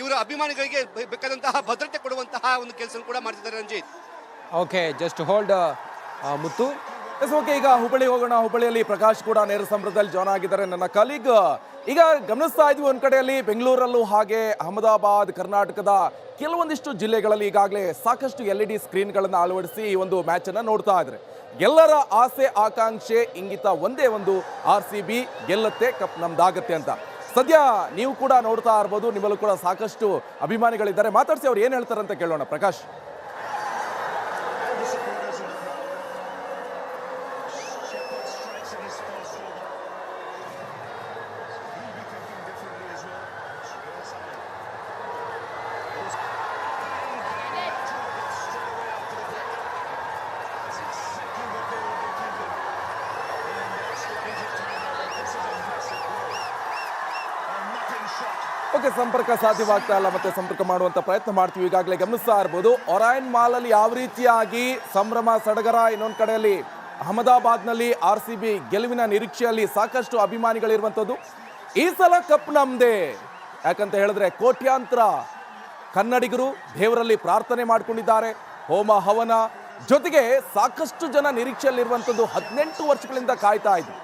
ಇವರ ಅಭಿಮಾನಿಗಳಿಗೆ ಬೇಕಾದಂತಹ ಭದ್ರತೆ ಕೊಡುವಂತಹ ಒಂದು ಕೆಲಸ ಕೂಡ ಮಾಡ್ತಿದ್ದಾರೆ Ranjith. Okay just hold Muthu. Okay ಈಗ ಹುಬ್ಬಳ್ಳಿ ಹೋಗೋಣ. ಹುಬ್ಬಳ್ಳಿಯಲ್ಲಿ ಪ್ರಕಾಶ್ ಕೂಡ ನೇರ ಸಂಬರದಲ್ಲಿ ಜಾಯ್ನ್ ಆಗಿದ್ದಾರೆ. ನನ್ನ ಕಲೀಗ್ ಈಗ ಗಮನಿಸ್ತಾ ಇದ್ವಿ ಒಂದ್ ಕಡೆಯಲ್ಲಿ, ಬೆಂಗಳೂರಲ್ಲೂ ಹಾಗೆ ಅಹಮದಾಬಾದ್, ಕರ್ನಾಟಕದ ಕೆಲವೊಂದಿಷ್ಟು ಜಿಲ್ಲೆಗಳಲ್ಲಿ ಈಗಾಗಲೇ ಸಾಕಷ್ಟು ಎಲ್ ಇ ಡಿ ಸ್ಕ್ರೀನ್ಗಳನ್ನು ಅಳವಡಿಸಿ ಈ ಒಂದು ಮ್ಯಾಚ್ ಅನ್ನ ನೋಡ್ತಾ ಇದ್ರೆ ಎಲ್ಲರ ಆಸೆ, ಆಕಾಂಕ್ಷೆ, ಇಂಗಿತ ಒಂದೇ ಒಂದು ಆರ್ ಸಿ ಬಿ ಗೆಲ್ಲತ್ತೆ ಕಪ್ ನಮ್ದಾಗತ್ತೆ ಅಂತ. ಸದ್ಯ ನೀವು ಕೂಡ ನೋಡ್ತಾ ಇರ್ಬೋದು, ನಿಮ್ಮಲ್ಲೂ ಕೂಡ ಸಾಕಷ್ಟು ಅಭಿಮಾನಿಗಳಿದ್ದಾರೆ. ಮಾತಾಡಿಸಿ ಅವ್ರು ಏನ್ ಹೇಳ್ತಾರೆ ಅಂತ ಕೇಳೋಣ. ಪ್ರಕಾಶ್. ಸಂಪರ್ಕ ಸಾಧ್ಯವಾಗ್ತಾ ಇಲ್ಲ ಮತ್ತೆ ಸಂಪರ್ಕ ಮಾಡುವಂತ ಪ್ರಯತ್ನ ಮಾಡ್ತೀವಿ. ಈಗಾಗಲೇ ಗಮನಿಸ್ತಾ ಇರ್ಬೋದು. ಒರಾಯನ್ ಮಾಲ್ ಅಲ್ಲಿ ಯಾವ ರೀತಿಯಾಗಿ ಸಂಭ್ರಮ, ಸಡಗರ ಇನ್ನೊಂದು ಕಡೆಯಲ್ಲಿ ಅಹಮದಾಬಾದ್ನಲ್ಲಿ ಆರ್ ಸಿ ಬಿ ಗೆಲುವಿನ ನಿರೀಕ್ಷೆಯಲ್ಲಿ ಸಾಕಷ್ಟು ಅಭಿಮಾನಿಗಳಿರುವಂಥದ್ದು ಈ ಸಲ ಕಪ್ ನಮ್ದೇ. ಯಾಕಂತ ಹೇಳಿದ್ರೆ ಕೋಟ್ಯಾಂತರ ಕನ್ನಡಿಗರು ದೇವರಲ್ಲಿ ಪ್ರಾರ್ಥನೆ ಮಾಡ್ಕೊಂಡಿದ್ದಾರೆ. ಹೋಮ, ಹವನ ಜೊತೆಗೆ ಸಾಕಷ್ಟು ಜನ ನಿರೀಕ್ಷೆಯಲ್ಲಿರುವಂಥದ್ದು ಹದಿನೆಂಟು ವರ್ಷಗಳಿಂದ ಕಾಯ್ತಾ ಇದ್ವಿ.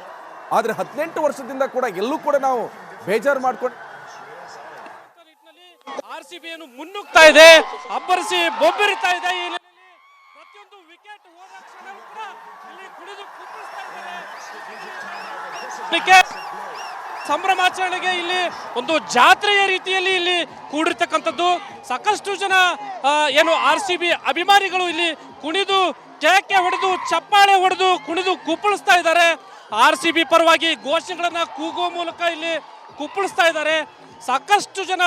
ಆದರೆ ಹದಿನೆಂಟು ವರ್ಷದಿಂದ ಕೂಡ ಎಲ್ಲೂ ಕೂಡ ನಾವು ಬೇಜಾರು ಮಾಡ್ಕೊಂಡು ಆರ್ ಸಿ ಮುನ್ನುಗ್ತಾ ಇದೆ, ಅಬ್ಬರಿಸಿ ಬೊಬ್ಬರಿತಾ ಇದೆ ಈ ಪ್ರತಿಯೊಂದು ವಿಕೆಟ್ ಹೋದ ಸಂಭ್ರಮಾಚರಣೆಗೆ ಇಲ್ಲಿ ಒಂದು ಜಾತ್ರೆಯ ರೀತಿಯಲ್ಲಿ ಇಲ್ಲಿ ಕೂಡಿರ್ತಕ್ಕಂಥದ್ದು. ಸಾಕಷ್ಟು ಜನ ಏನು ಆರ್ ಸಿ ಬಿ ಅಭಿಮಾನಿಗಳು ಇಲ್ಲಿ ಕುಣಿದು ಕೇಕೆ ಹೊಡೆದು, ಚಪ್ಪಾಳೆ ಹೊಡೆದು ಕುಣಿದು ಕುಪ್ಪಳಿಸ್ತಾ ಇದ್ದಾರೆ. ಆರ್ ಸಿ ಬಿ ಪರವಾಗಿ ಘೋಷಣೆಗಳನ್ನ ಕೂಗುವ ಮೂಲಕ ಇಲ್ಲಿ ಕುಪ್ಪಳಿಸ್ತಾ ಇದ್ದಾರೆ. ಸಾಕಷ್ಟು ಜನ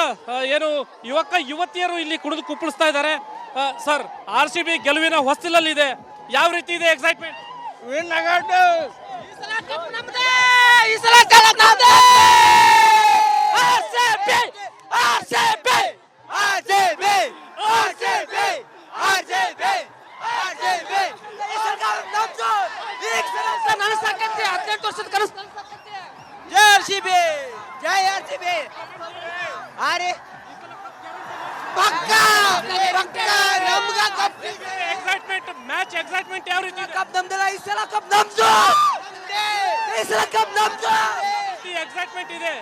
ಏನು ಯುವಕ ಯುವತಿಯರು ಇಲ್ಲಿ ಕುಡಿದು ಕುಪ್ಪಳಿಸ್ತಾ ಇದ್ದಾರೆ. ಸರ್ ಆರ್ ಸಿ ಬಿ ಗೆಲುವಿನ ಹೊಸ್ತಿಲಲ್ಲಿದೆ. ಯಾವ ರೀತಿ ಇದೆ ಎಕ್ಸೈಟ್ಮೆಂಟ್ ಹದಿನೆಂಟು ವರ್ಷದ ಕನಸು. ಜೈ ಆರ್ ಸಿ ಬಿ ಜೈ ಆರ್ ಸಿ ಬಿ ಆರಿ ಪಕ್ಕ ಪಕ್ಕ ನಮ್ಗ ಕಪ್ ಎಕ್ಸೈಟ್ಮೆಂಟ್ ಮ್ಯಾಚ್ ಎಕ್ಸೈಟ್ಮೆಂಟ್ ಯಾವ ರೀತಿ ಕಪ್ ನಮ್ದಲ್ಲ ಈ ಸಲ ಕಪ್ ನಮ್ದು. ಈ ಸಲ ಕಪ್ ನಮ್ದು. ಎಕ್ಸೈಟ್ಮೆಂಟ್ ಇದೆ.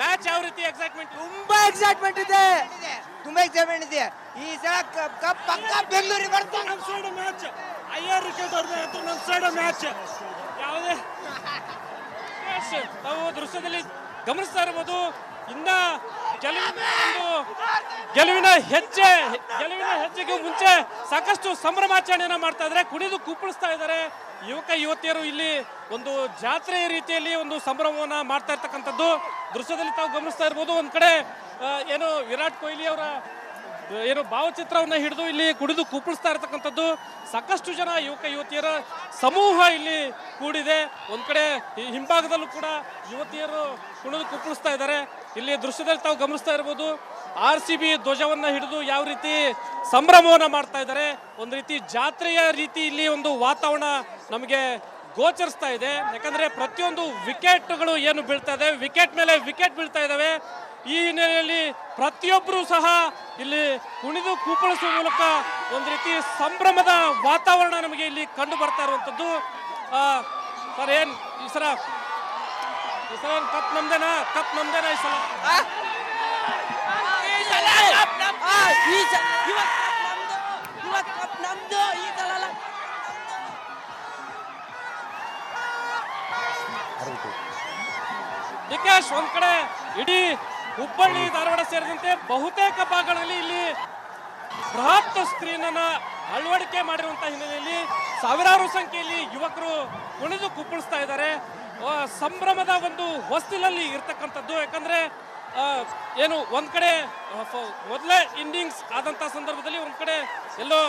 ಮ್ಯಾಚ್ ಯಾವ ರೀತಿ ಎಕ್ಸೈಟ್ಮೆಂಟ್ ತುಂಬಾ ಎಕ್ಸೈಟ್ಮೆಂಟ್ ಇದೆ. ತುಂಬಾ ಎಕ್ಸೈಟ್ಮೆಂಟ್ ಇದೆ. ಈ ಸಲ ಕಪ್ ಪಕ್ಕ ಬೆಂಗಳೂರಿಗೆ ಬರ್ತಾನೆ. ನಮ್ಮ ಸೈಡ್ ಮ್ಯಾಚ್ ಐ ಆರ್ ವಿಕೆಟ್ ಹೊಡೆದ ನಮ್ಮ ಸೈಡ್ ಮ್ಯಾಚ್ ಯಾವುದೇ Yes, ನಾವು ದೃಶ್ಯದಲ್ಲಿ ಗಮನಿಸ್ತಾ ಇರಬಹುದು ಇನ್ನ ಗೆಲುವಿನ ಒಂದು ಗೆಲುವಿನ ಹೆಜ್ಜೆ ಗೆಲುವಿನ ಹೆಜ್ಜೆಗೆ ಮುಂಚೆ ಸಾಕಷ್ಟು ಸಂಭ್ರಮಾಚರಣೆಯನ್ನ ಮಾಡ್ತಾ ಇದ್ರೆ ಕುಣಿದು ಕುಪ್ಪಳಿಸ್ತಾ ಇದ್ದಾರೆ. ಯುವಕ ಯುವತಿಯರು ಇಲ್ಲಿ ಒಂದು ಜಾತ್ರೆಯ ರೀತಿಯಲ್ಲಿ ಒಂದು ಸಂಭ್ರಮವನ್ನ ಮಾಡ್ತಾ ಇರ್ತಕ್ಕಂಥದ್ದು. ದೃಶ್ಯದಲ್ಲಿ ತಾವು ಗಮನಿಸ್ತಾ ಇರ್ಬೋದು. ಒಂದ್ ಕಡೆ ಏನು ವಿರಾಟ್ ಕೊಹ್ಲಿ ಅವರ ಏನು ಭಾವಚಿತ್ರವನ್ನು ಹಿಡಿದು ಇಲ್ಲಿ ಕುಡಿದು ಕುಪ್ಪಳಿಸ್ತಾ ಇರತಕ್ಕಂಥದ್ದು ಸಾಕಷ್ಟು ಜನ ಯುವಕ ಯುವತಿಯರ ಸಮೂಹ ಇಲ್ಲಿ ಕೂಡಿದೆ. ಒಂದು ಕಡೆ ಹಿಂಭಾಗದಲ್ಲೂ ಕೂಡ ಯುವತಿಯರು ಕುಣಿದು ಕುಪ್ಪಳಿಸ್ತಾ ಇದ್ದಾರೆ. ಇಲ್ಲಿ ದೃಶ್ಯದಲ್ಲಿ ತಾವು ಗಮನಿಸ್ತಾ ಇರ್ಬೋದು, ಆರ್ ಸಿ ಬಿ ಧ್ವಜವನ್ನು ಹಿಡಿದು ಯಾವ ರೀತಿ ಸಂಭ್ರಮವನ್ನು ಮಾಡ್ತಾ ಇದ್ದಾರೆ, ಒಂದು ರೀತಿ ಜಾತ್ರೆಯ ರೀತಿ ಇಲ್ಲಿ ಒಂದು ವಾತಾವರಣ ನಮಗೆ ಗೋಚರಿಸ್ತಾ ಇದೆ. ಯಾಕಂದ್ರೆ ಪ್ರತಿಯೊಂದು ವಿಕೆಟ್ಗಳು ಏನು ಬೀಳ್ತಾ ಇದೆ ವಿಕೆಟ್ ಮೇಲೆ ವಿಕೆಟ್ ಬೀಳ್ತಾ ಇದಾವೆ. ಈ ಹಿನ್ನೆಲೆಯಲ್ಲಿ ಪ್ರತಿಯೊಬ್ಬರು ಸಹ ಇಲ್ಲಿ ಕುಣಿದು ಕೂಪಳಿಸುವ ಮೂಲಕ ಒಂದು ರೀತಿ ಸಂಭ್ರಮದ ವಾತಾವರಣ ನಮಗೆ ಇಲ್ಲಿ ಕಂಡು ಬರ್ತಾ ಇರುವಂಥದ್ದು. ಆ, ಸರ್ ಏನ್ ಈ ಸಲ ಈ ಸಲ ಏನ್ ಕಪ್ ನಮ್ದೇನಾ? ಕಪ್ ನಮ್ದೇನಾ ಈ ಸಲ. ನಿಕೇಶ್ ಒಂದ್ ಕಡೆ ಇಡೀ ಹುಬ್ಬಳ್ಳಿ, ಧಾರವಾಡ ಸೇರಿದಂತೆ ಬಹುತೇಕ ಭಾಗಗಳಲ್ಲಿ ಇಲ್ಲಿ ಬೃಹತ್ ಸ್ಕ್ರೀನ್ ಅನ್ನ ಅಳವಡಿಕೆ ಮಾಡಿರುವಂತಹ ಹಿನ್ನೆಲೆಯಲ್ಲಿ ಸಾವಿರಾರು ಸಂಖ್ಯೆಯಲ್ಲಿ ಯುವಕರು ಕುಣಿದು ಕುಪ್ಪಳಿಸ್ತಾ ಇದ್ದಾರೆ. ಸಂಭ್ರಮದ ಒಂದು ಹೊಸ್ತಿಲಲ್ಲಿ ಇರ್ತಕ್ಕಂಥದ್ದು. ಯಾಕಂದ್ರೆ ಏನು, ಒಂದ್ ಕಡೆ ಮೊದಲೇ ಇನ್ನಿಂಗ್ಸ್ ಆದಂತಹ ಸಂದರ್ಭದಲ್ಲಿ ಒಂದ್ ಕಡೆ ಎಲ್ಲೋ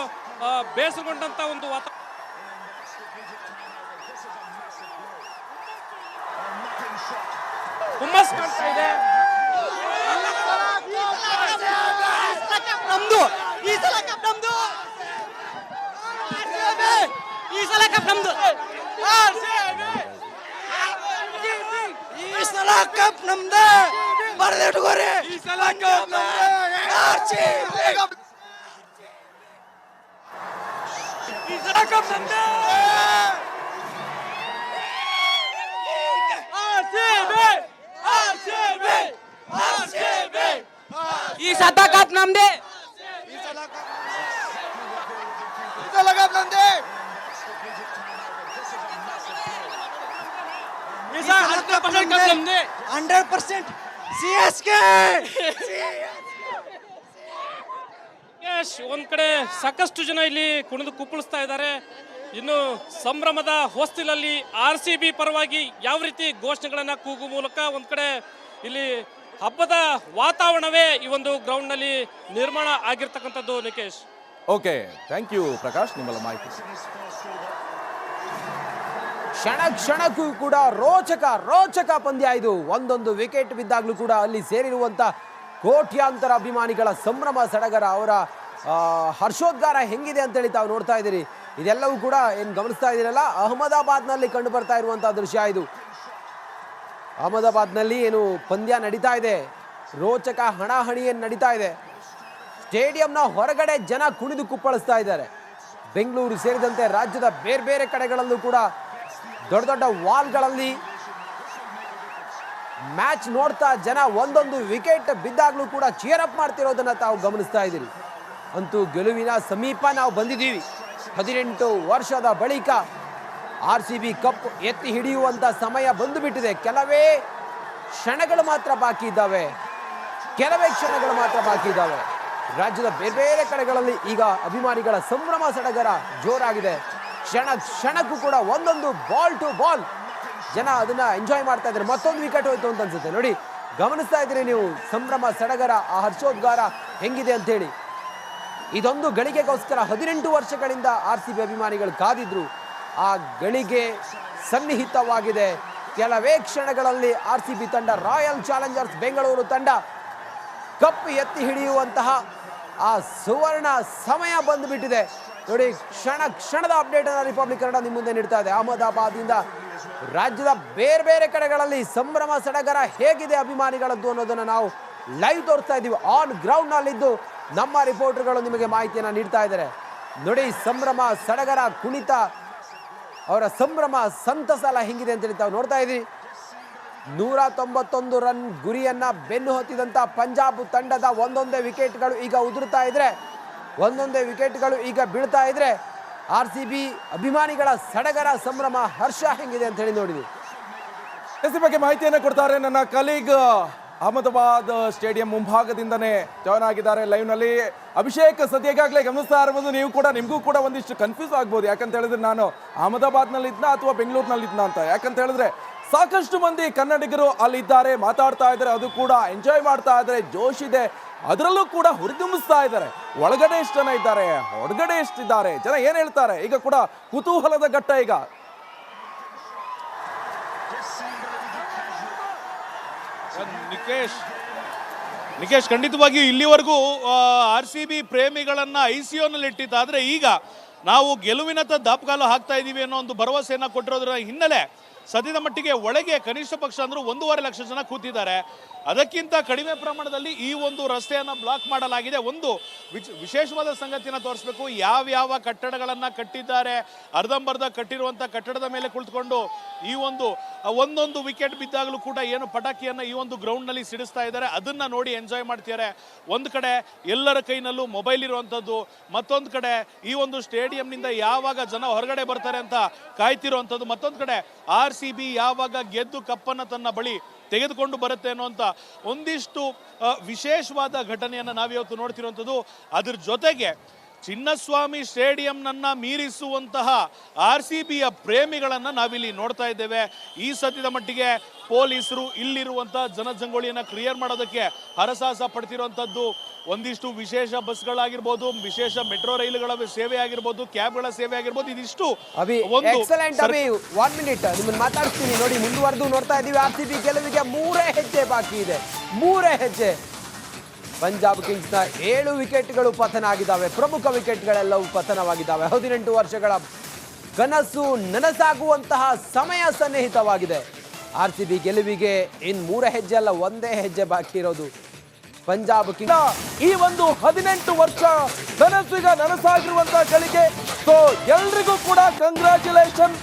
ಬೇಸರಗೊಂಡಂತ ಒಂದು ವಾತಾವರಣ ಹುಮ್ಮಸ್ ಕಾಣ್ತಾ ಇದೆ. ನಮ್ದು ಈ ಸಲ ಕಪ್ ನಮ್ದು ಈ ಸಲ ಕಪ್ ನಮ್ದು ಈ ಸಲ ಕಪ್ ನಮ್ದು ಬರದೆ ಇಟ್ಕೋರಿ ಈ ಸಲ ಈ ಸತ ಕಪ್ ನಮ್ದೇ hundred percent C S K ಒಂದ್ ಕಡೆ ಸಾಕಷ್ಟು ಜನ ಇಲ್ಲಿ ಕುಣಿದು ಕುಪ್ಪಳಿಸ್ತಾ ಇದ್ದಾರೆ. ಇನ್ನು ಸಂಭ್ರಮದ ಹೊಸ್ತಿಲಲ್ಲಿ ಆರ್ ಸಿ ಬಿ ಪರವಾಗಿ ಯಾವ ರೀತಿ ಘೋಷಣೆಗಳನ್ನ ಕೂಗು ಮೂಲಕ ಒಂದ್ ಕಡೆ ಇಲ್ಲಿ ಹಬ್ಬದ ವಾತಾವರಣವೇ ಈ ಒಂದು ಗ್ರೌಂಡ್ನಲ್ಲಿ ನಿರ್ಮಾಣ ಆಗಿರ್ತಕ್ಕಂಥದ್ದು Nikesh? Okay thank you Prakash, ನಿಮ್ಮೆಲ್ಲ ಮಾಹಿತಿ. ಕ್ಷಣ ಕ್ಷಣಕ್ಕೂ ಕೂಡ ರೋಚಕ ರೋಚಕ ಪಂದ್ಯ ಇದು. ಒಂದೊಂದು ವಿಕೆಟ್ ಬಿದ್ದಾಗಲೂ ಕೂಡ ಅಲ್ಲಿ ಸೇರಿರುವಂತ ಕೋಟ್ಯಾಂತರ ಅಭಿಮಾನಿಗಳ ಸಂಭ್ರಮ ಸಡಗರ ಅವರ ಹರ್ಷೋದ್ಗಾರ ಹೆಂಗಿದೆ ಅಂತೇಳಿ ತಾವು ನೋಡ್ತಾ ಇದ್ದೀರಿ. ಇದೆಲ್ಲವೂ ಕೂಡ ಏನು ಗಮನಿಸ್ತಾ ಇದ್ದೀರಲ್ಲ? ಅಹಮದಾಬಾದ್ನಲ್ಲಿ ಕಂಡು ಬರ್ತಾ ಇರುವಂಥ ದೃಶ್ಯ ಇದು. ಅಹಮದಾಬಾದ್ನಲ್ಲಿ ಏನು ಪಂದ್ಯ ನಡೀತಾ ಇದೆ. ರೋಚಕ ಹಣಾಹಣಿಯನ್ನು ನಡೀತಾ ಇದೆ. ಸ್ಟೇಡಿಯಂನ ಹೊರಗಡೆ ಜನ ಕುಣಿದು ಕುಪ್ಪಳಿಸ್ತಾ ಇದ್ದಾರೆ. ಬೆಂಗಳೂರು ಸೇರಿದಂತೆ ರಾಜ್ಯದ ಬೇರೆ ಬೇರೆ ಕಡೆಗಳಲ್ಲೂ ಕೂಡ ದೊಡ್ಡ ದೊಡ್ಡ ವಾಲ್ಗಳಲ್ಲಿ ಮ್ಯಾಚ್ ನೋಡ್ತಾ ಜನ ಒಂದೊಂದು ವಿಕೆಟ್ ಬಿದ್ದಾಗಲೂ ಕೂಡ ಚೇರ್ ಅಪ್ ಮಾಡ್ತಿರೋದನ್ನ ತಾವು ಗಮನಿಸ್ತಾ ಇದ್ದೀರಿ. ಅಂತೂ ಗೆಲುವಿನ ಸಮೀಪ ನಾವು ಬಂದಿದ್ದೀವಿ. ಹದಿನೆಂಟು ವರ್ಷದ ಬಳಿಕ ಆರ್ ಸಿ ಬಿ ಕಪ್ ಎತ್ತಿ ಹಿಡಿಯುವಂಥ ಸಮಯ ಬಂದುಬಿಟ್ಟಿದೆ. ಕೆಲವೇ ಕ್ಷಣಗಳು ಮಾತ್ರ ಬಾಕಿ ಇದ್ದಾವೆ. ಕೆಲವೇ ಕ್ಷಣಗಳು ಮಾತ್ರ ಬಾಕಿ ಇದ್ದಾವೆ. ರಾಜ್ಯದ ಬೇರೆ ಬೇರೆ ಕಡೆಗಳಲ್ಲಿ ಈಗ ಅಭಿಮಾನಿಗಳ ಸಂಭ್ರಮ ಸಡಗರ ಜೋರಾಗಿದೆ. ಕ್ಷಣ ಕ್ಷಣಕ್ಕೂ ಕೂಡ ಒಂದೊಂದು ಬಾಲ್ ಟು ಬಾಲ್ ಜನ ಅದನ್ನ ಎಂಜಾಯ್ ಮಾಡ್ತಾ ಇದ್ದಾರೆ. ಮತ್ತೊಂದು ವಿಕೆಟ್ ಹೋಯ್ತು ಅಂತ ಅನ್ಸುತ್ತೆ. ನೋಡಿ, ಗಮನಿಸ್ತಾ ಇದ್ದೀರಿ ನೀವು, ಸಂಭ್ರಮ ಸಡಗರ, ಆ ಹರ್ಷೋದ್ಗಾರ ಹೆಂಗಿದೆ ಅಂತೇಳಿ ಇದೊಂದು ಗಳಿಗೆಗೋಸ್ಕರ ಹದಿನೆಂಟು ವರ್ಷಗಳಿಂದ ಆರ್ ಸಿ ಬಿ ಅಭಿಮಾನಿಗಳು ಕಾದಿದ್ರು. ಆ ಗಳಿಗೆ ಸನ್ನಿಹಿತವಾಗಿದೆ. ಕೆಲವೇ ಕ್ಷಣಗಳಲ್ಲಿ ಆರ್ ಸಿ ಬಿ ತಂಡ ರಾಯಲ್ ಚಾಲೆಂಜರ್ಸ್ ಬೆಂಗಳೂರು ತಂಡ ಕಪ್ ಎತ್ತಿ ಹಿಡಿಯುವಂತಹ ಆ ಸುವರ್ಣ ಸಮಯ ಬಂದುಬಿಟ್ಟಿದೆ. ನೋಡಿ, ಕ್ಷಣ ಕ್ಷಣದ ಅಪ್ಡೇಟ್ ಅನ್ನ ರಿಪಬ್ಲಿಕ್ ಕನ್ನಡ ನಿಮ್ಮ ಮುಂದೆ ನೀಡ್ತಾ ಇದೆ. ಅಹಮದಾಬಾದಿಂದ ರಾಜ್ಯದ ಬೇರೆ ಬೇರೆ ಕಡೆಗಳಲ್ಲಿ ಸಂಭ್ರಮ, ಸಡಗರ ಹೇಗಿದೆ ಅಭಿಮಾನಿಗಳದ್ದು ಅನ್ನೋದನ್ನ ನಾವು ಲೈವ್ ತೋರಿಸ್ತಾ ಇದ್ದೀವಿ. ಆನ್ ಗ್ರೌಂಡ್ ನಲ್ಲಿದ್ದು ನಮ್ಮ ರಿಪೋರ್ಟರ್ಗಳು ನಿಮಗೆ ಮಾಹಿತಿಯನ್ನ ನೀಡ್ತಾ ಇದ್ದಾರೆ. ನೋಡಿ, ಸಂಭ್ರಮ, ಸಡಗರ, ಕುಣಿತ, ಅವರ ಸಂಭ್ರಮ, ಸಂತಸ ಎಲ್ಲ ಹೆಂಗಿದೆ ಅಂತೇಳಿ ತಾವು ನೋಡ್ತಾ ಇದ್ದೀವಿ ನೂರ ತೊಂಬತ್ತೊಂದು ರನ್ ಗುರಿಯನ್ನ ಬೆನ್ನು ಹತ್ತಿದಂತ ಪಂಜಾಬ್ ತಂಡದ ಒಂದೊಂದೇ ವಿಕೆಟ್ಗಳು ಈಗ ಉದುರ್ತಾ ಇದ್ರೆ, ಒಂದೊಂದೇ ವಿಕೆಟ್ಗಳು ಈಗ ಬೀಳ್ತಾ ಇದ್ರೆ ಆರ್ ಸಿ ಬಿ ಅಭಿಮಾನಿಗಳ ಸಡಗರ ಸಂಭ್ರಮ ಹರ್ಷ ಹೆಂಗಿದೆ ಅಂತ ಹೇಳಿ ನೋಡಿದ್ವಿ. ಎಸ್ ಬಗ್ಗೆ ಮಾಹಿತಿಯನ್ನು ಕೊಡ್ತಾರೆ ನನ್ನ ಕಲೀಗ್ ಅಹಮದಾಬಾದ್ ಸ್ಟೇಡಿಯಂ ಮುಂಭಾಗದಿಂದನೇ ಜಾಯ್ನ್ ಆಗಿದ್ದಾರೆ ಲೈವ್ನಲ್ಲಿ ಅಭಿಷೇಕ್ ಸದ್ಯಕ್ಕಾಗಲೇ ಗಮನಿಸ್ತಾ ಇರ್ಬೋದು ನೀವು ಕೂಡ, ನಿಮಗೂ ಕೂಡ ಒಂದಿಷ್ಟು ಕನ್ಫ್ಯೂಸ್ ಆಗ್ಬೋದು. ಯಾಕಂತ ಹೇಳಿದ್ರೆ ನಾನು ಅಹಮದಾಬಾದ್ನಲ್ಲಿ ಇದ್ನ ಅಥವಾ ಬೆಂಗಳೂರಿನಲ್ಲಿ ಇದ್ನ ಅಂತ? ಯಾಕಂತ ಹೇಳಿದ್ರೆ ಸಾಕಷ್ಟು ಮಂದಿ ಕನ್ನಡಿಗರು ಅಲ್ಲಿದ್ದಾರೆ, ಮಾತಾಡ್ತಾ ಇದ್ದಾರೆ, ಅದು ಕೂಡ ಎಂಜಾಯ್ ಮಾಡ್ತಾ ಇದ್ದಾರೆ, ಜೋಶ್ ಇದೆ. ಅದರಲ್ಲೂ ಕೂಡ ಹುರಿದುಂಬಿಸ್ತಾ ಇದ್ದಾರೆ. ಒಳಗಡೆ ಎಷ್ಟು ಜನ ಇದ್ದಾರೆ? ಹೊರಗಡೆ ಎಷ್ಟಿದ್ದಾರೆ? ಜನ ಏನು ಹೇಳ್ತಾರೆ? ಈಗ ಕೂಡ ಕುತೂಹಲದ ಘಟ್ಟ ಈಗ. ನಿಕೇಶ್ ನಿಕೇಶ್, ಖಂಡಿತವಾಗಿಯೂ ಇಲ್ಲಿವರೆಗೂ ಆರ್ ಸಿ ಬಿ ಪ್ರೇಮಿಗಳನ್ನ ಐ ಸಿ ನಲ್ಲಿ ಇಟ್ಟಿದ್ದಾದರೆ ಈಗ ನಾವು ಗೆಲುವಿನತ್ತ ದಾಪುಗಾಲು ಹಾಕ್ತಾ ಇದ್ದೀವಿ ಅನ್ನೋ ಒಂದು ಭರವಸೆಯನ್ನು ಕೊಟ್ಟಿರೋದ್ರ ಹಿನ್ನೆಲೆ ಸದ್ಯದ ಮಟ್ಟಿಗೆ ಒಳಗೆ ಕನಿಷ್ಠ ಪಕ್ಷ ಅಂದ್ರೆ ಒಂದೂವರೆ ಲಕ್ಷ ಜನ ಕೂತಿದ್ದಾರೆ. ಅದಕ್ಕಿಂತ ಕಡಿಮೆ ಪ್ರಮಾಣದಲ್ಲಿ ಈ ಒಂದು ರಸ್ತೆಯನ್ನು ಬ್ಲಾಕ್ ಮಾಡಲಾಗಿದೆ. ಒಂದು ವಿಶೇಷವಾದ ಸಂಗತಿಯನ್ನು ತೋರಿಸ್ಬೇಕು. ಯಾವ್ಯಾವ ಕಟ್ಟಡಗಳನ್ನು ಕಟ್ಟಿದ್ದಾರೆ, ಅರ್ಧಂಬರ್ಧ ಕಟ್ಟಿರುವಂಥ ಕಟ್ಟಡದ ಮೇಲೆ ಕುಳಿತುಕೊಂಡು ಈ ಒಂದು, ಒಂದೊಂದು ವಿಕೆಟ್ ಬಿದ್ದಾಗಲೂ ಕೂಡ ಏನು ಪಟಾಕಿಯನ್ನು ಈ ಒಂದು ಗ್ರೌಂಡ್ನಲ್ಲಿ ಸಿಡಿಸ್ತಾ ಇದ್ದಾರೆ. ಅದನ್ನ ನೋಡಿ ಎಂಜಾಯ್ ಮಾಡ್ತಿದ್ದಾರೆ. ಒಂದು ಕಡೆ ಎಲ್ಲರ ಕೈನಲ್ಲೂ ಮೊಬೈಲ್ ಇರುವಂಥದ್ದು ಮತ್ತೊಂದು ಕಡೆ ಈ ಒಂದು ಸ್ಟೇಡಿಯಂನಿಂದ ಯಾವಾಗ ಜನ ಹೊರಗಡೆ ಬರ್ತಾರೆ ಅಂತ ಕಾಯ್ತಿರುವಂಥದ್ದು ಮತ್ತೊಂದು ಕಡೆ ಆರ್ ಸಿ ಬಿ ಯಾವಾಗ ಗೆದ್ದು ಕಪ್ಪನ್ನು ತನ್ನ ಬಳಿ ತೆಗೆದುಕೊಂಡು ಬರುತ್ತೆ ಅನ್ನುವಂಥ ಒಂದಿಷ್ಟು ವಿಶೇಷವಾದ ಘಟನೆಯನ್ನು ನಾವಿವತ್ತು ನೋಡ್ತಿರುವಂಥದ್ದು. ಅದ್ರ ಜೊತೆಗೆ ಚಿನ್ನಸ್ವಾಮಿ ಸ್ಟೇಡಿಯಂನನ್ನ ಮೀರಿಸುವಂತಹ ಆರ್ ಸಿ ಬಿಯ ಪ್ರೇಮಿಗಳನ್ನು ನಾವಿಲ್ಲಿ ನೋಡ್ತಾ ಇದ್ದೇವೆ. ಈ ಸದ್ಯದ ಮಟ್ಟಿಗೆ ಪೊಲೀಸರು ಇಲ್ಲಿರುವಂತಹ ಜನಜಂಗುಳಿಯನ್ನ ಕ್ಲಿಯರ್ ಮಾಡೋದಕ್ಕೆ ಹರಸಾಹಸ ಪಡ್ತಿರುವಂತದ್ದು ಒಂದಿಷ್ಟು ವಿಶೇಷ ಬಸ್ಗಳಾಗಿರ್ಬೋದು ವಿಶೇಷ ಮೆಟ್ರೋ ರೈಲುಗಳ ಸೇವೆ ಆಗಿರ್ಬೋದು ಕ್ಯಾಬ್ಗಳ ಸೇವೆ ಆಗಿರ್ಬೋದು ಇದಿಷ್ಟು ಒಂದು ಒನ್ ಮಿನಿಟ್ ನಿಮ್ಮನ್ನ ಮಾತಾಡ್ತೀನಿ ನೋಡಿ ಮುಂದುವರೆದು ನೋಡ್ತಾ ಇದೀವಿ ಆರ್ ಸಿ ಬಿ ಗೆಲುವಿಗೆ ಮೂರೇ ಹೆಜ್ಜೆ ಬಾಕಿ ಇದೆ. ಮೂರೇ ಹೆಜ್ಜೆ. ಪಂಜಾಬ್ ಕಿಂಗ್ಸ್ನ ಏಳು ವಿಕೆಟ್ಗಳು ಪತನ ಆಗಿದ್ದಾವೆ ಪ್ರಮುಖ ವಿಕೆಟ್ಗಳೆಲ್ಲವೂ ಪತನವಾಗಿದ್ದಾವೆ. ಹದಿನೆಂಟು ವರ್ಷಗಳ ಕನಸು ನನಸಾಗುವಂತಹ ಸಮಯ ಸನ್ನಿಹಿತವಾಗಿದೆ. ಆರ್ ಸಿ ಬಿ ಗೆಲುವಿಗೆ ಇನ್ ಮೂರೇ ಹೆಜ್ಜೆ ಅಲ್ಲ ಒಂದೇ ಹೆಜ್ಜೆ ಬಾಕಿ ಇರೋದು. ಪಂಜಾಬ್ ಕಿಂಗ್. ಈ ಒಂದು ಹದಿನೆಂಟು ವರ್ಷ ನನಸಿಗ ನನಸಾಗಿರುವಂತಹ ಗಳಿಗೆ ಸೊ ಎಲ್ರಿಗೂ ಕೂಡ ಕಂಗ್ರ್ಯಾಚುಲೇಷನ್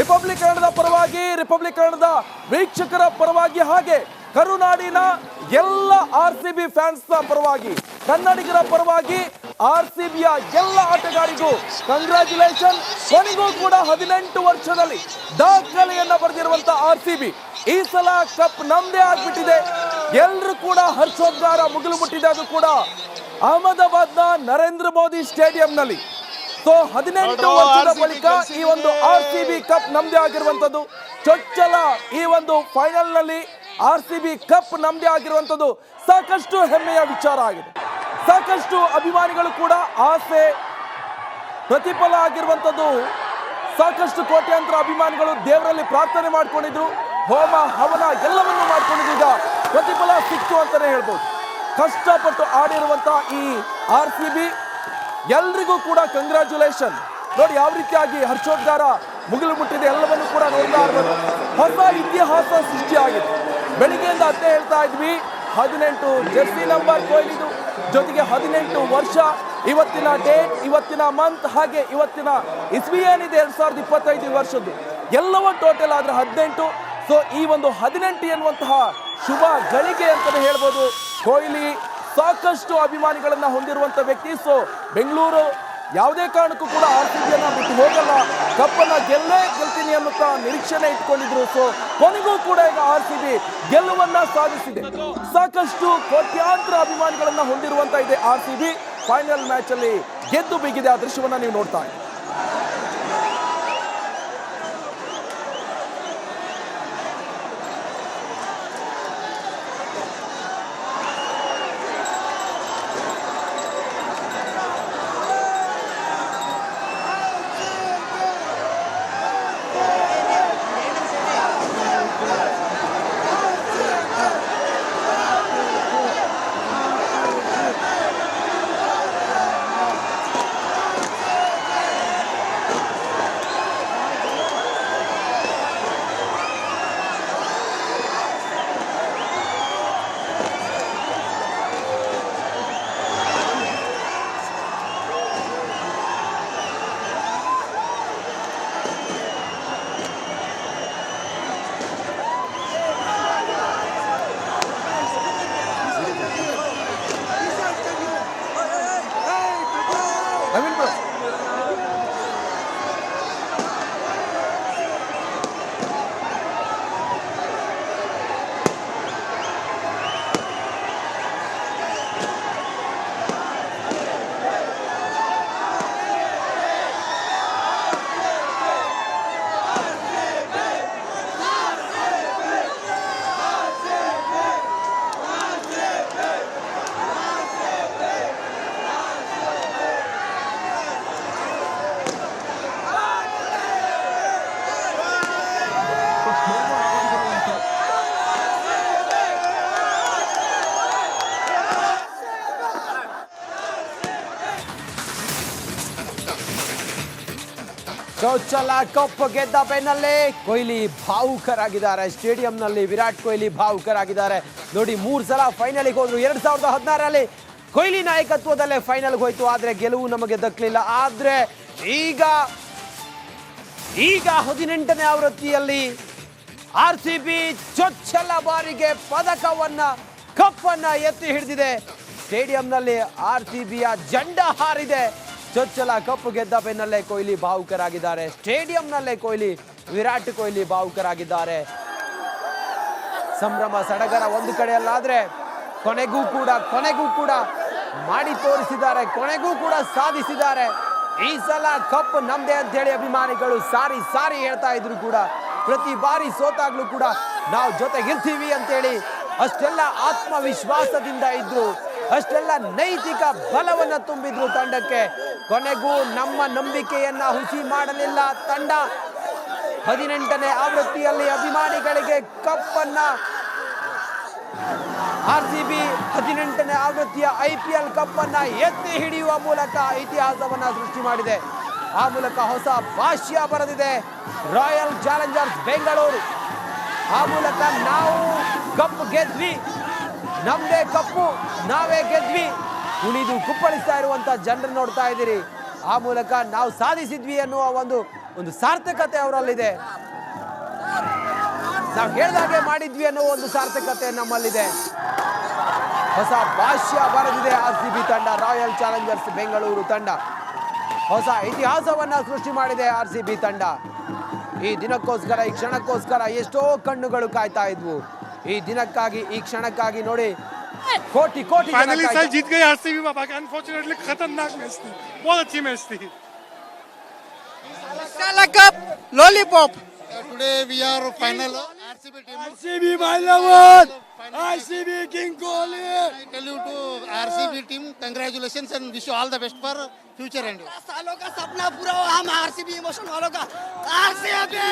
ರಿಪಬ್ಲಿಕ್ ಕನ್ನಡದ ಪರವಾಗಿ ರಿಪಬ್ಲಿಕ್ ಕನ್ನಡದ ವೀಕ್ಷಕರ ಪರವಾಗಿ ಹಾಗೆ ಕರುನಾಡಿನ ಎಲ್ಲ ಆರ್ ಸಿ ಬಿ ಫ್ಯಾನ್ಸ್ ಪರವಾಗಿ, ಕನ್ನಡಿಗರ ಪರವಾಗಿ ಆರ್ ಸಿ ಬಿಯ ಎಲ್ಲ ಆಟಗಾರಿಗೂ ಕಂಗ್ರ್ಯಾಚುಲೇಷನ್ ಕೊನೆಗೂ ಕೂಡ ಹದಿನೆಂಟು ವರ್ಷದಲ್ಲಿ ದಾಖಲೆಯನ್ನ ಬರೆದಿರುವಂತಹ ಆರ್ ಸಿ ಬಿ ಈ ಸಲ ಕಪ್ ನಮ್ದೇ ಆಗ್ಬಿಟ್ಟಿದೆ. ಎಲ್ರು ಕೂಡ ಹರ್ಷೋದ್ಗಾರ ಮುಗಿಲು ಮುಟ್ಟಿದೆ ಅದು ಕೂಡ ಅಹಮದಾಬಾದ್ನ ನರೇಂದ್ರ ಮೋದಿ ಸ್ಟೇಡಿಯಂನಲ್ಲಿ. ಸೊ ಹದಿನೆಂಟು ವರ್ಷದ ಬಳಿಕ ಈ ಒಂದು. ಆರ್ ಸಿ ಬಿ ಕಪ್ ನಮ್ದೇ ಆಗಿರುವಂತದ್ದು ಚೊಚ್ಚಲ ಈ ಒಂದು ಫೈನಲ್ನಲ್ಲಿ ಆರ್ ಸಿ ಬಿ ಕಪ್ ನಮ್ದೇ ಆಗಿರುವಂತದ್ದು ಸಾಕಷ್ಟು ಹೆಮ್ಮೆಯ ವಿಚಾರ ಆಗಿದೆ. ಸಾಕಷ್ಟು ಅಭಿಮಾನಿಗಳು ಕೂಡ ಆಸೆ ಪ್ರತಿಫಲ ಆಗಿರುವಂತದ್ದು ಸಾಕಷ್ಟು ಕೋಟ್ಯಾಂತರ ಅಭಿಮಾನಿಗಳು ದೇವರಲ್ಲಿ ಪ್ರಾರ್ಥನೆ ಮಾಡ್ಕೊಂಡಿದ್ರು. ಹೋಮ ಹವನ ಎಲ್ಲವನ್ನೂ ಮಾಡ್ಕೊಂಡಿದ್ರು ಈಗ. ಪ್ರತಿಫಲ ಸಿಕ್ತು ಅಂತಲೇ ಹೇಳ್ಬೋದು. ಕಷ್ಟಪಟ್ಟು ಆಡಿರುವಂಥ ಈ ಆರ್ ಸಿ ಬಿ, ಎಲ್ರಿಗೂ ಕೂಡ ಕಂಗ್ರ್ಯಾಚುಲೇಷನ್ ನೋಡಿ, ಯಾವ ರೀತಿಯಾಗಿ ಹರ್ಷೋದ್ಗಾರ ಮುಗಿಲು ಮುಟ್ಟಿದೆ, ಎಲ್ಲವನ್ನು ಕೂಡ ನೋಡ್ತಾ ಇರ್ಬೋದು. ಹೊಸ ಇತಿಹಾಸ ಸೃಷ್ಟಿಯಾಗಿದೆ ಬೆಳಿಗ್ಗೆಯಿಂದ ಅದೇ ಹೇಳ್ತಾ ಇದ್ವಿ, ಹದಿನೆಂಟು ಜೆರ್ಸಿ ನಂಬರ್ ಕೊಹ್ಲಿದು ಜೊತೆಗೆ ಹದಿನೆಂಟು ವರ್ಷ, ಇವತ್ತಿನ ಡೇಟ್, ಇವತ್ತಿನ ಮಂತ್, ಹಾಗೆ ಇವತ್ತಿನ ಇಸ್ವಿ ಏನಿದೆ ಎರಡು ಸಾವಿರದ ಇಪ್ಪತ್ತೈದು ವರ್ಷದ್ದು. ಎಲ್ಲವೂ ಟೋಟಲ್ ಆದರೆ ಹದಿನೆಂಟು. ಸೊ ಈ ಒಂದು ಹದಿನೆಂಟು ಎನ್ನುವಂತಹ ಶುಭ ಗಳಿಗೆ ಅಂತಲೇ ಹೇಳ್ಬೋದು. ಕೊಹ್ಲಿ ಸಾಕಷ್ಟು ಅಭಿಮಾನಿಗಳನ್ನು ಹೊಂದಿರುವಂಥ ವ್ಯಕ್ತಿ. ಸೊ ಬೆಂಗಳೂರು ಯಾವುದೇ ಕಾರಣಕ್ಕೂ ಕೂಡ ಆರ್ ಸಿ ಬಿಯನ್ನು ಬಿಟ್ಟು ಹೋಗಲ್ಲ. ಕಪ್ಪನ್ನ ಗೆಲ್ಲೇ ಗೆಲ್ತೀನಿ ಅನ್ನುತ್ತಾ ನಿರೀಕ್ಷಣೆ ಇಟ್ಕೊಂಡಿದ್ರು. ಸೊ ಕೊನೆಗೂ ಕೂಡ ಈಗ ಆರ್ ಸಿ ಬಿ ಗೆಲ್ಲುವನ್ನ ಸಾಧಿಸಿದೆ. ಸಾಕಷ್ಟು ಕೋಟ್ಯಾಂತರ ಅಭಿಮಾನಿಗಳನ್ನು ಹೊಂದಿರುವಂತ ಇದೆ R C B final match ಅಲ್ಲಿ ಗೆದ್ದು ಬಿಗಿದೆ ಆ ದೃಶ್ಯವನ್ನು ನೀವು ನೋಡ್ತಾ ಇದ್ದೀರಿ. ಚೌಚಲ ಕಪ್ ಗೆದ್ದ ಬೆನ್ನಲ್ಲೇ ಕೊಹ್ಲಿ ಭಾವುಕರಾಗಿದ್ದಾರೆ. ಸ್ಟೇಡಿಯಂನಲ್ಲಿ ವಿರಾಟ್ ಕೊಹ್ಲಿ ಭಾವುಕರಾಗಿದ್ದಾರೆ. ನೋಡಿ, ಮೂರು ಸಲ ಫೈನಲಿಗೆ ಹೋದ್ರು. ಎರಡ್ ಸಾವಿರದ ಹದಿನಾರರಲ್ಲಿ ಕೊಹ್ಲಿ ನಾಯಕತ್ವದಲ್ಲೇ ಫೈನಲ್ಗೆ ಹೋಯ್ತು. ಆದ್ರೆ ಗೆಲುವು ನಮಗೆ ದಕ್ಕಲಿಲ್ಲ ಆದ್ರೆ ಈಗ ಈಗ ಹದಿನೆಂಟನೇ ಆವೃತ್ತಿಯಲ್ಲಿ ಆರ್ ಸಿ ಬಿ ಚೊಚ್ಚಲ ಬಾರಿಗೆ ಪದಕವನ್ನ, ಕಪ್ಪನ್ನ ಎತ್ತಿ ಹಿಡಿದಿದೆ. ಸ್ಟೇಡಿಯಂನಲ್ಲಿ ಆರ್ ಸಿ ಬಿಯ ಜಂಡ ಹಾರಿದೆ. ಚೊಚ್ಚಲ ಕಪ್ ಗೆದ್ದ ಬೆನ್ನಲ್ಲೇ ಕೊಹ್ಲಿ ಭಾವುಕರಾಗಿದ್ದಾರೆ. ಸ್ಟೇಡಿಯಂನಲ್ಲೇ ಕೊಹ್ಲಿ, ವಿರಾಟ್ ಕೊಹ್ಲಿ ಭಾವುಕರಾಗಿದ್ದಾರೆ. ಸಂಭ್ರಮ ಸಡಗರ ಒಂದು ಕಡೆಯಲ್ಲಾದ್ರೆ ಕೊನೆಗೂ ಕೂಡ ಕೊನೆಗೂ ಕೂಡ ಮಾಡಿ ತೋರಿಸಿದ್ದಾರೆ, ಕೊನೆಗೂ ಕೂಡ ಸಾಧಿಸಿದ್ದಾರೆ. ಈ ಸಲ ಕಪ್ ನಮ್ದೇ ಅಂತ ಹೇಳಿ ಅಭಿಮಾನಿಗಳು ಸಾರಿ ಸಾರಿ ಹೇಳ್ತಾ ಇದ್ರು ಕೂಡ. ಪ್ರತಿ ಬಾರಿ ಸೋತಾಗ್ಲೂ ಕೂಡ ನಾವು ಜೊತೆಗಿರ್ತೀವಿ ಅಂತೇಳಿ ಅಷ್ಟೆಲ್ಲ ಆತ್ಮವಿಶ್ವಾಸದಿಂದ ಇದ್ರು ಅಷ್ಟೆಲ್ಲ ನೈತಿಕ ಬಲವನ್ನ ತುಂಬಿದ್ರು ತಂಡಕ್ಕೆ. ಕೊನೆಗೂ ನಮ್ಮ ನಂಬಿಕೆಯನ್ನ ಹುಸಿ ಮಾಡಲಿಲ್ಲ ತಂಡ. ಹದಿನೆಂಟನೇ ಆವೃತ್ತಿಯಲ್ಲಿ ಅಭಿಮಾನಿಗಳಿಗೆ ಕಪ್ಪನ್ನ. ಆರ್ ಸಿ ಬಿ ಹದಿನೆಂಟನೇ ಆವೃತ್ತಿಯ ಐ ಪಿ ಎಲ್ ಕಪ್ ಅನ್ನ ಎತ್ತಿ ಹಿಡಿಯುವ ಮೂಲಕ ಇತಿಹಾಸವನ್ನ ಸೃಷ್ಟಿ ಮಾಡಿದೆ. ಆ ಮೂಲಕ ಹೊಸ ಭಾಷ್ಯ ಬರೆದಿದೆ. Royal Challengers Bengaluru. ಆ ಮೂಲಕ ನಾವು ಕಪ್ ಗೆದ್ವಿ. ನಮ್ದೇ ಕಪ್ಪು, ನಾವೇ ಗೆದ್ವಿ. ಉಳಿದು ಕುಪ್ಪಳಿಸ್ತಾ ಇರುವಂತ ಜನರು ನೋಡ್ತಾ ಇದ್ದೀರಿ. ಆ ಮೂಲಕ ನಾವು ಸಾಧಿಸಿದ್ವಿ ಅನ್ನುವ ಒಂದು ಒಂದು ಸಾರ್ಥಕತೆ ಅವರಲ್ಲಿದೆ. ನಾವು ಹೇಳ್ದಾಗೆ ಮಾಡಿದ್ವಿ ಅನ್ನೋ ಒಂದು ಸಾರ್ಥಕತೆ ನಮ್ಮಲ್ಲಿದೆ. ಹೊಸ ಭಾಷ್ಯ ಬರೆದಿದೆ ಆರ್ ಸಿ ಬಿ ತಂಡ, ರಾಯಲ್ ಚಾಲೆಂಜರ್ಸ್ ಬೆಂಗಳೂರು ತಂಡ. ಹೊಸ ಇತಿಹಾಸವನ್ನ ಸೃಷ್ಟಿ ಮಾಡಿದೆ ಆರ್ ಸಿ ಬಿ ತಂಡ. ಈ ದಿನಕ್ಕೋಸ್ಕರ, ಈ ಕ್ಷಣಕ್ಕೋಸ್ಕರ ಎಷ್ಟೋ ಕಣ್ಣುಗಳು ಕಾಯ್ತಾ ಇದ್ವು. ಈ ದಿನಕ್ಕಾಗಿ ಈ ಕ್ಷಣಕ್ಕಾಗಿ ನೋಡಿ ಕೋಟಿ ಕೋಟಿ ಜನ फाइनली ಕಾಯ್ತಾ- सर जीत गए आरसीबी बाबा के अनफॉर्चुनेटली खतरनाक मैच थी बहुत अच्छी मैच थी Kala Cup Lollipop. Today we are final RCB team. RCB my lord. RCB King Kohli. I tell you to RCB team, congratulations and wish you all the best for future and सालों का सपना पूरा हुआ हम RCB emotion वालों का RCB